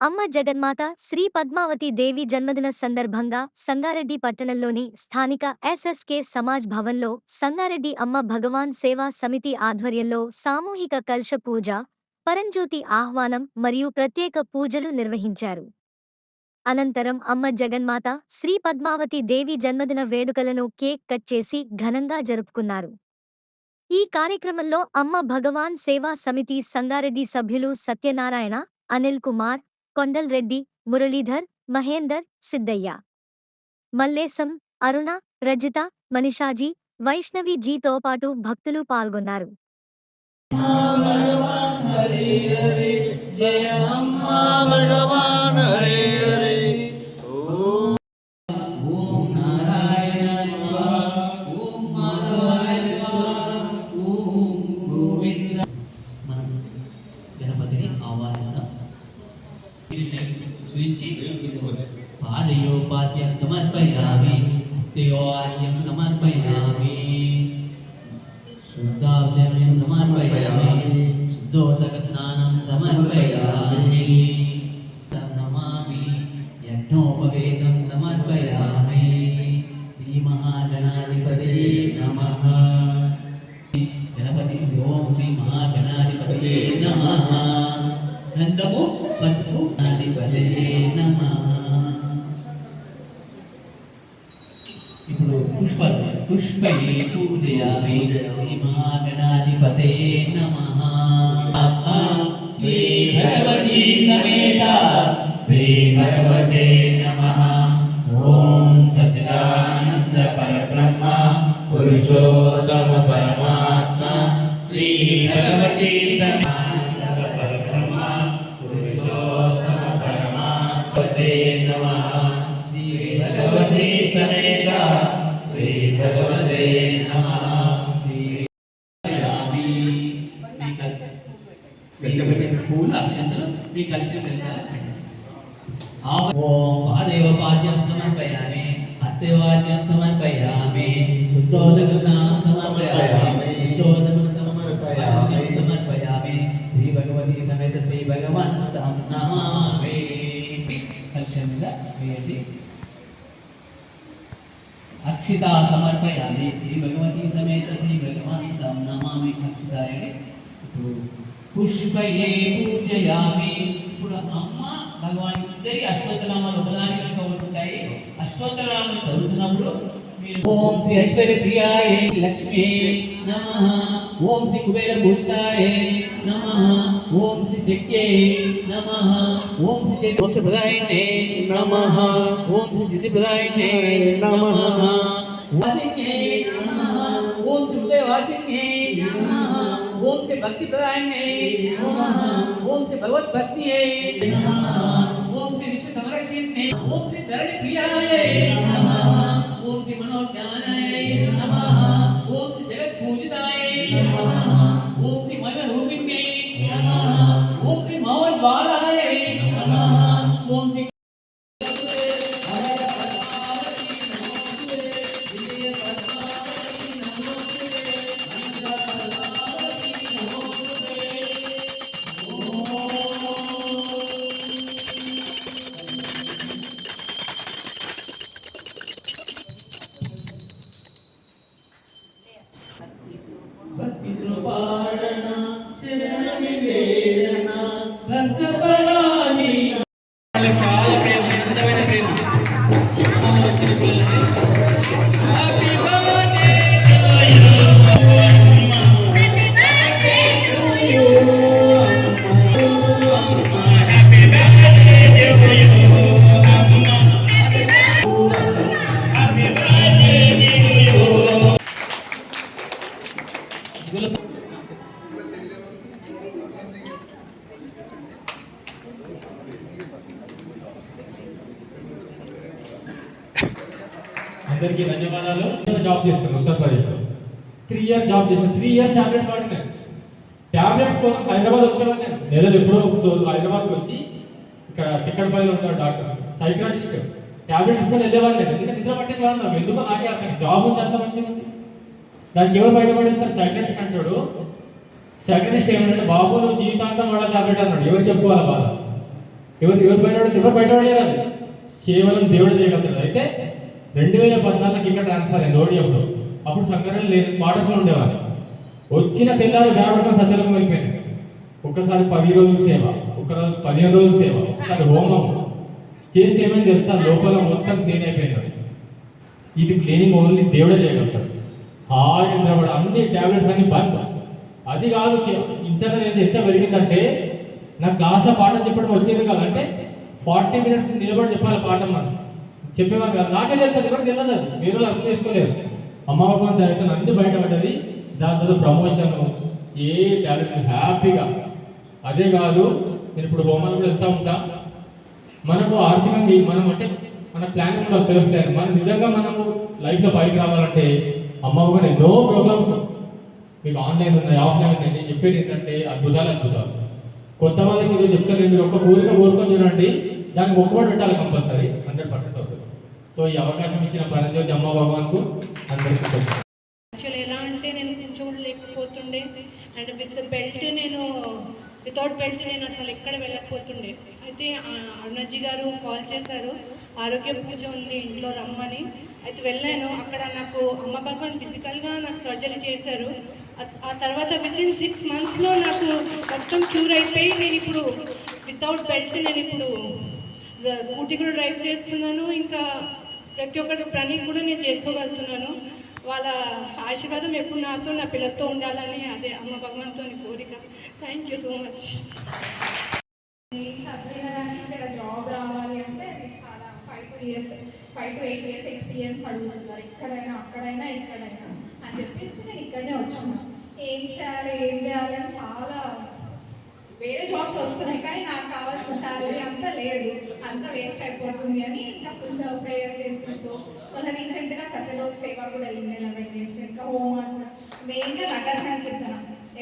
అమ్మ జగన్మాత శ్రీ పద్మావతి దేవి జన్మదిన సందర్భంగా సంగారెడ్డి పట్టణంలోని స్థానిక ఎస్ఎస్కే సమాజ్ భవన్లో సంగారెడ్డి అమ్మ భగవాన్ సేవా సమితి ఆధ్వర్యంలో సామూహిక కల్ష పూజ పరంజ్యోతి ఆహ్వానం మరియు ప్రత్యేక పూజలు నిర్వహించారు. అనంతరం అమ్మ జగన్మాత శ్రీ పద్మావతి దేవి జన్మదిన వేడుకలను కేక్ కట్ చేసి ఘనంగా జరుపుకున్నారు. ఈ కార్యక్రమంలో అమ్మ భగవాన్ సేవా సమితి సంగారెడ్డి సభ్యులు సత్యనారాయణ అనిల్ కుమార్ కొండల్ రెడ్డి మురళీధర్ మహేందర్ సిద్దయ్య. మల్లేశం అరుణ రజిత మనిషాజీ వైష్ణవి జీతో పాటు భక్తులు పాల్గొన్నారు. జయ చూపించి పాదయోపాద్యం సమర్పయామి హస్తయోపాద్యం సమర్పయామి శుద్ధాచర్యం సమర్పయామి శుద్ధోదక స్నానం సమర్పయామి నమామి యజ్ఞోపవేతం సమర్పయామి శ్రీ మహాగణాధిపతి నమః గణపతి ఓం శ్రీ మహాగణాధిపతి నమః గంధము పసుపు पुष्पये पूजयामि नमः। श्री भगवती समेता श्री भगवते नमः। ॐ सचिदानन्द पुरुषोत्तम परमात्मा श्रीभगवते भगवती समेतानन्द परब्रह्म पुरुषोत्तम भगवती భగవతి సమేత శ్రీ భగవతే నమః శ్రీ యామి పూల అక్షంతలు మీ కలిసి ఓం పాదయోపాద్యం సమర్పయామి హస్తయోపాద్యం సమర్పయామి శుద్ధోదక స్నానం సమర్పయామి శుద్ధోదక సమర్పయామి సమర్పయామి శ్రీ భగవతి సమేత శ్రీ భగవంతం నమామి కలిసి మీద వేయండి అక్షిత సమర్పయామి శ్రీ భగవతి సమేత శ్రీ భగవంతం నమామి అక్షితాయని ఇప్పుడు పుష్పయే పూజయామి ఇప్పుడు అమ్మ భగవాన్ ఇద్దరి అష్టోత్తరామాలు ఒకదాని కనుక ఒకటి ఉంటాయి అష్టోత్తరామాలు చదువుతున్నప్పుడు మీరు ఓం శ్రీ ఐశ్వర్య ప్రియాయ లక్ష్మీ నమ ఓం శ్రీ కుబేర భూషితాయ నమ ఓం శ్రీ శక్త్యై నమ ఓం శ్రీ మోక్ష ప్రదాయినే నమ ఓం శ్రీ సిద్ధి ప్రదాయినే నమ వాసిన్యై నమ ఓం శ్రీ హృదయ వాసిన్యై నమ ఓం శ్రీ భక్తి ప్రదాయినే నమ ఓం శ్రీ భగవద్ భక్తియై నమ ఓం శ్రీ విశ్వ సంరక్షణే ఓం శ్రీ ధరణి ప్రియాయ నమ ఓం శ్రీ మనోజ్ఞానాయ అమ్మ వచ్చిన పిల్లల్ని హ్యాపీ బర్త్డే అందరికీ ధన్యవాదాలు. జాబ్ చేస్తాను ఉత్తరప్రదేశ్లో త్రీ ఇయర్స్ జాబ్ చేస్తాను త్రీ ఇయర్స్ టాబ్లెట్స్ వాడినాను టాబ్లెట్స్ కోసం హైదరాబాద్ వచ్చేవాడిని నేను నెలలు ఎప్పుడో ఒకసారి హైదరాబాద్కి వచ్చి ఇక్కడ చిక్కడపల్లిలో ఉంటాడు డాక్టర్. సైక్రాటిస్ట్ ట్యాబ్లెట్ తీసుకొని వెళ్ళేవాళ్ళు నేను ఎందుకంటే నిద్ర పట్టింది కాదు నాకు. ఎందుకు నాకే అర్థం జాబ్ ఉంది అంత మంచిగా ఉంది. దానికి ఎవరు బయటపడేస్తారు సైక్రాటిస్ట్ అంటాడు. సైక్రాటిస్ట్ ఏమంటే బాబు నువ్వు జీవితాంతం వాడాలి టాబ్లెట్ అన్నాడు. ఎవరు చెప్పుకోవాలి బాధ? ఎవరు ఎవరు బయటపడేస్తారు ఎవరు బయటపడే రాదు కేవలం దేవుడు చేయగలుగుతాడు. అయితే రెండు వేల పద్నాలుగుకి ఇక్కడ ట్రాన్స్ఫర్ అయింది ఓడియంలో అప్పుడు సంఘటనలు లేదు క్వార్టర్స్లో ఉండేవారు. వచ్చిన తెల్లారు బ్యాపడడం సత్యలోకం వెళ్ళిపోయింది ఒక్కసారి పది రోజులు సేవ ఒకరోజు పదిహేను రోజులు సేవ ఒకసారి హోమం చేస్తే ఏమైంది తెలుసా? లోపల మొత్తం క్లీన్ అయిపోయింది. ఇది క్లీనింగ్ ఓన్లీ దేవుడే చేయగలుగుతాడు. హాయి నిద్రపడ అన్ని టాబ్లెట్స్ అన్ని బంద్. అది కాదు ఇంటర్నెట్ ఎంత పెరిగిందంటే నాకు క్లాస్ పాఠం చెప్పడం వచ్చేది కాదంటే ఫార్టీ మినిట్స్ నిలబడి చెప్పాలి పాఠం మనం చెప్పేవారు కాదు. నాకే తెలుసు అది ఎవరికి తెలియదు మీరు అర్థం చేసుకోలేరు. అమ్మ డైరెక్టర్ దయతో అన్ని బయటపడ్డది. దాని తర్వాత ప్రమోషన్ ఏ టాలెంట్ హ్యాపీగా. అదే కాదు నేను ఇప్పుడు హోమాలు కూడా వెళ్తూ ఉంటా. మనకు ఆర్థికంగా మనం అంటే మన ప్లానింగ్ కూడా సెల్ఫ్ ప్లాన్ మనం నిజంగా మనము లైఫ్లో పైకి రావాలంటే అమ్మ ఎన్నో ప్రోగ్రామ్స్ మీకు ఆన్లైన్ ఉన్నాయి ఆఫ్లైన్ ఉన్నాయి. నేను చెప్పేది ఏంటంటే అద్భుతాలు అద్భుతాలు. కొత్త వాళ్ళకి చెప్తాను మీరు ఒక్క కోరిక కోరుకొని చూడండి. దానికి ఒక్కటి పెట్టాలి కంపల్సరీ. సో ఈ అవకాశం ఇచ్చిన పరంజ్యోతి అమ్మ భగవాన్కు అందరికీ యాక్చువల్ ఎలా అంటే నేను కూర్చోలేకపోతుండే అండ్ విత్ బెల్ట్ నేను వితౌట్ బెల్ట్ నేను అసలు ఎక్కడ వెళ్ళకపోతుండే. అయితే అరుణజీ గారు కాల్ చేశారు ఆరోగ్య పూజ ఉంది ఇంట్లో రమ్మని. అయితే వెళ్ళాను అక్కడ నాకు అమ్మ భగవాన్ ఫిజికల్గా నాకు సర్జరీ చేశారు. ఆ తర్వాత విత్ ఇన్ సిక్స్ మంత్స్లో నాకు మొత్తం క్యూర్ అయిపోయి నేను ఇప్పుడు వితౌట్ బెల్ట్ నేను ఇప్పుడు స్కూటీ కూడా డ్రైవ్ చేస్తున్నాను. ఇంకా ప్రతి ఒక్కటి పని కూడా నేను చేసుకోగలుగుతున్నాను. వాళ్ళ ఆశీర్వాదం ఎప్పుడు నాతో నా పిల్లలతో ఉండాలని అదే అమ్మ భగవంతుని కోరిక. థ్యాంక్ యూ సో మచ్ ఇక్కడ జాబ్ రావాలి అంటే చాలా five to years five to eight years experience అడుగుతున్నారు. ఇక్కడైనా అక్కడైనా ఇక్కడైనా అని చెప్పేసి నేను ఇక్కడనే వచ్చాను. ఏం చేయాలి ఏం చేయాలి అని చాలా వేరే జాబ్స్ వస్తున్నాయి. కానీ నాకు కావాల్సిన శాలరీ అంతా లేదు. అంతా వేస్ట్ అయిపోతుంది అని ఇంకా ఫుల్ ప్రేయర్ చేసుకుంటూ మొన్న రీసెంట్గా సత్యలోక్ సేవ కూడా వెళ్ళింది లెవెన్ డేస్ ఇంకా హోమ్ మెయిన్గా నగర సంకీర్తన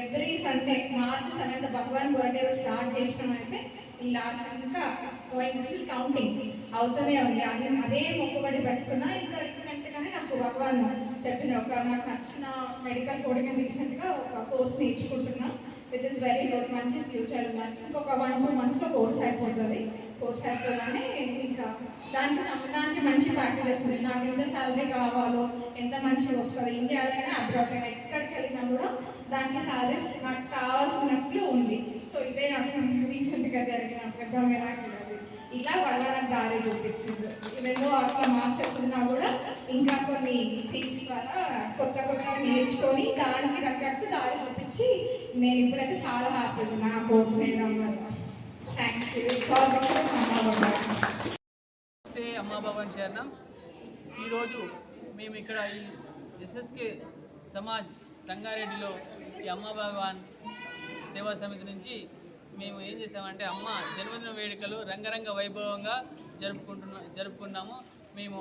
every Sunday March seventh Bhagavan birthday start చేసినామైతే అయితే ఇలా ఇంకా పాయింట్స్ కౌంటింగ్ అవుతూనే ఉంది. అది అదే మొక్కుబడి పెట్టుకున్నా ఇంకా రీసెంట్గానే నాకు భగవాన్ చెప్పిన ఒక నాకు నచ్చిన మెడికల్ కోడింగ్ రీసెంట్గా ఒక కోర్స్ నేర్చుకుంటున్నా విచ్ ఇస్ వెరీ గుడ్ మంచి ఫ్యూచర్ ఇంకొక వన్ టూ మంత్స్లో కోర్స్ అయిపోతుంది. కోచ్ అయిపోగానే ఇంకా దానికి దానికి మంచి ప్యాకేజ్ వస్తుంది. నాకు ఎంత శాలరీ కావాలో ఎంత మంచిగా వస్తుంది ఇండియాలోనే అబ్రాడ్ అయినా ఎక్కడికి వెళ్ళినా కూడా దానికి శాలరీస్ నాకు కావాల్సినట్లు ఉంది. సో ఇదే నాకు రీసెంట్గా జరిగిన పెద్ద మిరాకిల్ ఇలా వల్ల నాకు దారి చూపించింది. రెండో అట్లా మాస్టర్స్ ఉన్నా కూడా ఇంకా కొన్ని థింగ్స్ ద్వారా కొత్త కొత్త నేర్చుకొని దానికి తగ్గట్టు దారి చూపించి నేను ఇప్పుడైతే చాలా హ్యాపీగా నా కోర్స్ చేయడం వల్ల నమస్తే అమ్మాభవన్ చేరణ ఈరోజు మేము ఇక్కడ ఈ ఎస్ఎస్కే సమాజ్ సంగారెడ్డిలో ఈ అమ్మ భగవాన్ సేవా సమితి నుంచి మేము ఏం చేసామంటే అమ్మ జన్మదిన వేడుకలు రంగరంగ వైభవంగా జరుపుకుంటున్నా జరుపుకున్నాము. మేము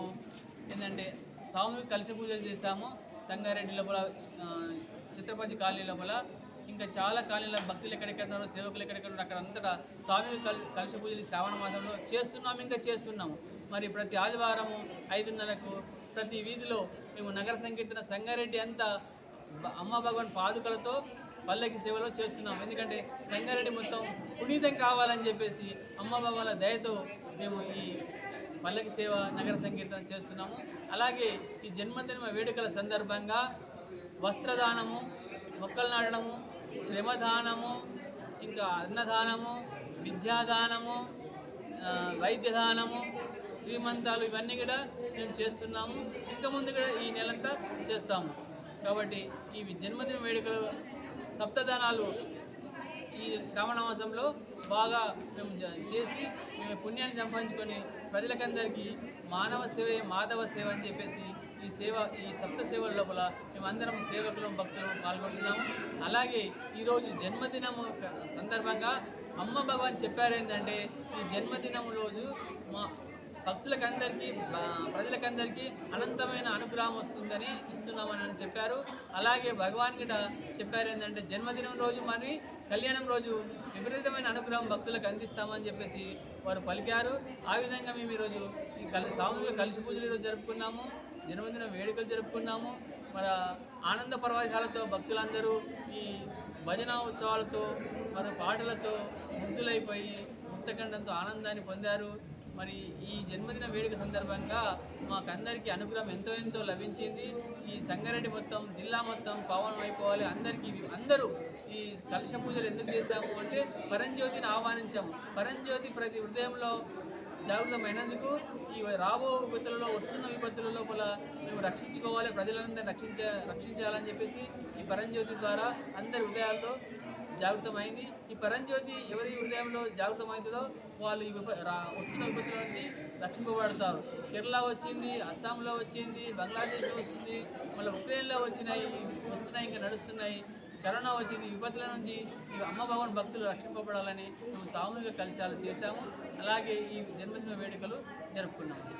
ఏంటంటే స్వామి కలిసి పూజలు చేశాము. సంగారెడ్డి లోపల చిత్రపతి కాలనీ లోపల. ఇంకా చాలా కాలనీల భక్తులు ఎక్కడెక్కడున్నారో సేవకులు ఎక్కడెక్కడున్నారు అక్కడ అంతటా స్వామి కల్ కలుష పూజలు శ్రావణ మాసంలో చేస్తున్నాము ఇంకా చేస్తున్నాము. మరి ప్రతి ఆదివారము ఐదున్నరకు ప్రతి వీధిలో మేము నగర సంకీర్తన సంగారెడ్డి అంతా అమ్మ భగవాన్ పాదుకలతో పల్లకి సేవలో చేస్తున్నాం ఎందుకంటే సంగారెడ్డి మొత్తం పునీతం కావాలని చెప్పేసి అమ్మ భగవాన్ల దయతో మేము ఈ పల్లకి సేవ నగర సంకీర్తన చేస్తున్నాము. అలాగే ఈ జన్మదిన వేడుకల సందర్భంగా వస్త్రదానము మొక్కలు నాటడము శ్రమదానము ఇంకా అన్నదానము విద్యాదానము వైద్యదానము శ్రీమంతాలు ఇవన్నీ కూడా మేము చేస్తున్నాము. ఇంకా ముందు కూడా ఈ నెలంతా చేస్తాము. కాబట్టి ఈ జన్మదిన వేడుకలు సప్తదానాలు ఈ శ్రావణ మాసంలో బాగా మేము జ- చేసి మేము పుణ్యాన్ని సంపాదించుకొని ప్రజలకందరికీ మానవ సేవే మాధవ సేవ అని చెప్పేసి ఈ సేవ ఈ సప్త సేవల లోపల మేమందరం సేవకులం భక్తులు పాల్గొంటున్నాము. అలాగే ఈరోజు జన్మదినం సందర్భంగా అమ్మ భగవాన్ చెప్పారు ఏంటంటే ఈ జన్మదినం రోజు మా భక్తులకందరికీ ప్రజలకందరికీ అనంతమైన అనుగ్రహం వస్తుందని ఇస్తున్నామని అని చెప్పారు. అలాగే భగవాన్ గిట చెప్పారు ఏంటంటే జన్మదినం రోజు మరి కళ్యాణం రోజు విపరీతమైన అనుగ్రహం భక్తులకు అందిస్తామని చెప్పేసి వారు పలికారు. ఆ విధంగా మేము ఈరోజు ఈ కలి సాములు కలిసి పూజలు ఈరోజు జరుపుకున్నాము. జన్మదిన వేడుకలు జరుపుకున్నాము. మరి ఆనంద పర్వశాలతో భక్తులందరూ ఈ భజన ఉత్సవాలతో మరి పాటలతో ముగ్ధులైపోయి ముక్త ముక్తఖండంతో ఆనందాన్ని పొందారు. మరి ఈ జన్మదిన వేడుక సందర్భంగా మాకందరికీ అనుగ్రహం ఎంతో ఎంతో లభించింది. ఈ సంగారెడ్డి మొత్తం జిల్లా మొత్తం పవనం అయిపోవాలి. అందరికీ అందరూ ఈ కలుష పూజలు ఎందుకు చేస్తాము అంటే పరంజ్యోతిని ఆహ్వానించాము. పరంజ్యోతి ప్రతి హృదయంలో జాగృతమైనందుకు ఈ రాబో విపత్తులలో వస్తున్న విపత్తుల లోపల మేము రక్షించుకోవాలి ప్రజలందరినీ రక్షించ రక్షించాలని చెప్పేసి ఈ పరంజ్యోతి ద్వారా అందరి హృదయాల్లో జాగృతమైంది ఈ పరంజ్యోతి ఎవరి హృదయంలో జాగృతమవుతుందో వాళ్ళు ఈ విప రా వస్తున్న విపత్తుల నుంచి రక్షింపబడతారు. కేరళ వచ్చింది అస్సాంలో వచ్చింది బంగ్లాదేశ్లో వస్తుంది మళ్ళీ ఉక్రెయిన్లో వచ్చినాయి వస్తున్నాయి ఇంకా నడుస్తున్నాయి. కరోనా వచ్చింది విపత్తుల నుంచి ఈ అమ్మ భగవాన్ భక్తులు రక్షింపబడాలని మేము సామూహిక కలిశాలు చేశాము. అలాగే ఈ జన్మదిన వేడుకలు జరుపుకున్నాము.